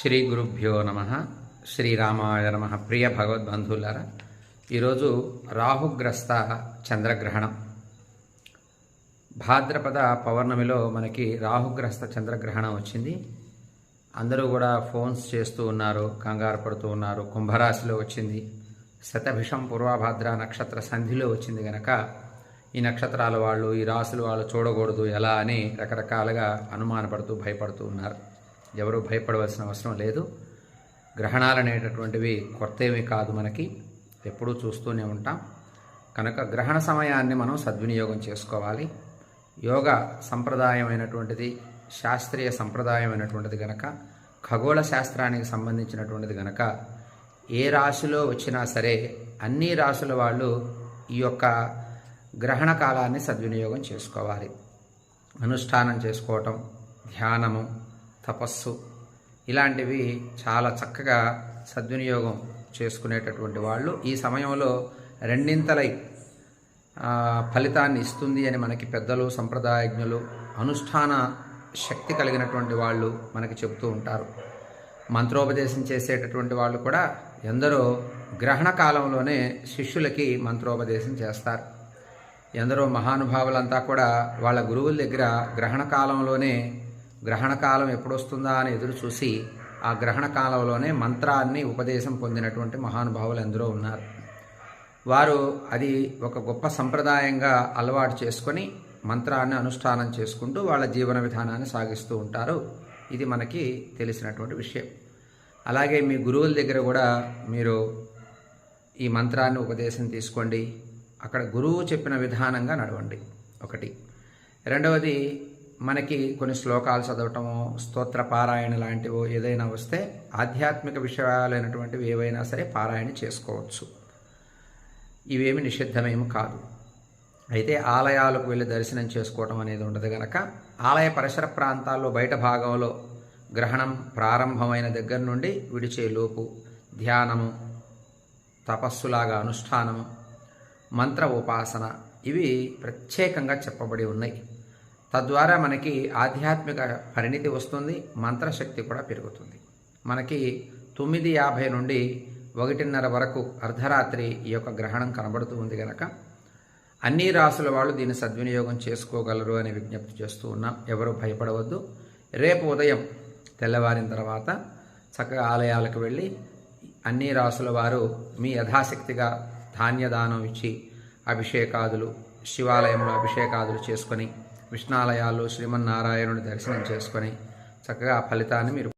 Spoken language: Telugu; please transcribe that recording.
శ్రీ గురుభ్యో నమ. శ్రీరామాయ నమ. ప్రియ భగవద్బంధువులారా ఈరోజు రాహుగ్రస్త చంద్రగ్రహణం. భాద్రపద పౌర్ణమిలో మనకి రాహుగ్రస్త చంద్రగ్రహణం వచ్చింది. అందరూ కూడా ఫోన్స్ చేస్తూ ఉన్నారు కంగారు పడుతూ ఉన్నారు. కుంభరాశిలో వచ్చింది. శతభిషం పూర్వభాద్ర నక్షత్ర సంధిలో వచ్చింది గనక ఈ నక్షత్రాల వాళ్ళు ఈ రాశులు వాళ్ళు చూడకూడదు ఎలా అని రకరకాలుగా అనుమానపడుతూ భయపడుతూ ఉన్నారు. ఎవరు భయపడవలసిన అవసరం లేదు. గ్రహణాలు అనేటటువంటివి కొత్త ఏమీ కాదు మనకి. ఎప్పుడూ చూస్తూనే ఉంటాం. కనుక గ్రహణ సమయాన్ని మనం సద్వినియోగం చేసుకోవాలి. యోగ సంప్రదాయమైనటువంటిది శాస్త్రీయ సంప్రదాయమైనటువంటిది గనక ఖగోళ శాస్త్రానికి సంబంధించినటువంటిది గనక ఏ రాశిలో వచ్చినా సరే అన్ని రాశుల వాళ్ళు ఈ యొక్క గ్రహణ కాలాన్ని సద్వినియోగం చేసుకోవాలి. అనుష్ఠానం చేసుకోవటం ధ్యానము తపస్సు. ఇలాంటివి చాలా చక్కగా సద్వినియోగం చేసుకునేటటువంటి వాళ్ళు. ఈ సమయంలో రెండింతలై ఫలితాన్ని ఇస్తుంది అని మనకి పెద్దలు సంప్రదాయజ్ఞులు అనుష్ఠాన శక్తి కలిగినటువంటి వాళ్ళు మనకి చెబుతూ ఉంటారు. మంత్రోపదేశం చేసేటటువంటి వాళ్ళు కూడా ఎందరో గ్రహణ కాలంలోనే శిష్యులకి మంత్రోపదేశం చేస్తారు. ఎందరో మహానుభావులంతా కూడా వాళ్ళ గురువుల దగ్గర గ్రహణ కాలంలోనే గ్రహణ కాలం ఎప్పుడొస్తుందా అని ఎదురు చూసి ఆ గ్రహణ కాలంలోనే మంత్రాన్ని ఉపదేశం పొందినటువంటి మహానుభావులు ఎందరో ఉన్నారు. వారు అది ఒక గొప్ప సంప్రదాయంగా అలవాటు చేసుకొని మంత్రాన్ని అనుష్ఠానం చేసుకుంటూ వాళ్ళ జీవన విధానాన్ని సాగిస్తూ ఉంటారు. ఇది మనకి తెలిసినటువంటి విషయం. అలాగే మీ గురువుల దగ్గర కూడా మీరు ఈ మంత్రాన్ని ఉపదేశం తీసుకోండి. అక్కడ గురువు చెప్పిన విధానంగా నడవండి. ఒకటి. రెండవది మనకి కొన్ని శ్లోకాలు చదవటము స్తోత్ర పారాయణ లాంటివో ఏదైనా వస్తే ఆధ్యాత్మిక విషయాలైనటువంటివి ఏవైనా సరే పారాయణ చేసుకోవచ్చు. ఇవేమి నిషిద్ధమేమి కాదు. అయితే ఆలయాలకు వెళ్ళి దర్శనం చేసుకోవటం అనేది ఉండదు గనక ఆలయ పరిసర ప్రాంతాల్లో బయట భాగంలో గ్రహణం ప్రారంభమైన దగ్గర నుండి విడిచే లోపు ధ్యానము తపస్సులాగా అనుష్ఠానము మంత్ర ఉపాసన ఇవి ప్రత్యేకంగా చెప్పబడి ఉన్నాయి. తద్వారా మనకి ఆధ్యాత్మిక పరిణితి వస్తుంది మంత్రశక్తి కూడా పెరుగుతుంది. మనకి తొమ్మిది యాభై నుండి ఒకటిన్నర వరకు అర్ధరాత్రి ఈ యొక్క గ్రహణం కనబడుతూ ఉంది కనుక అన్ని రాసుల వాళ్ళు దీన్ని సద్వినియోగం చేసుకోగలరు అని విజ్ఞప్తి చేస్తూ ఉన్నాం. ఎవరు భయపడవద్దు. రేపు ఉదయం తెల్లవారిన తర్వాత చక్కగా ఆలయాలకు వెళ్ళి అన్ని రాసుల వారు మీ యథాశక్తిగా ధాన్యదానం ఇచ్చి అభిషేకాదులు శివాలయంలో అభిషేకాదులు చేసుకొని విష్ణాలయాల్లో శ్రీమన్నారాయణుని దర్శనం చేసుకొని చక్కగా ఆ ఫలితాన్ని మీరు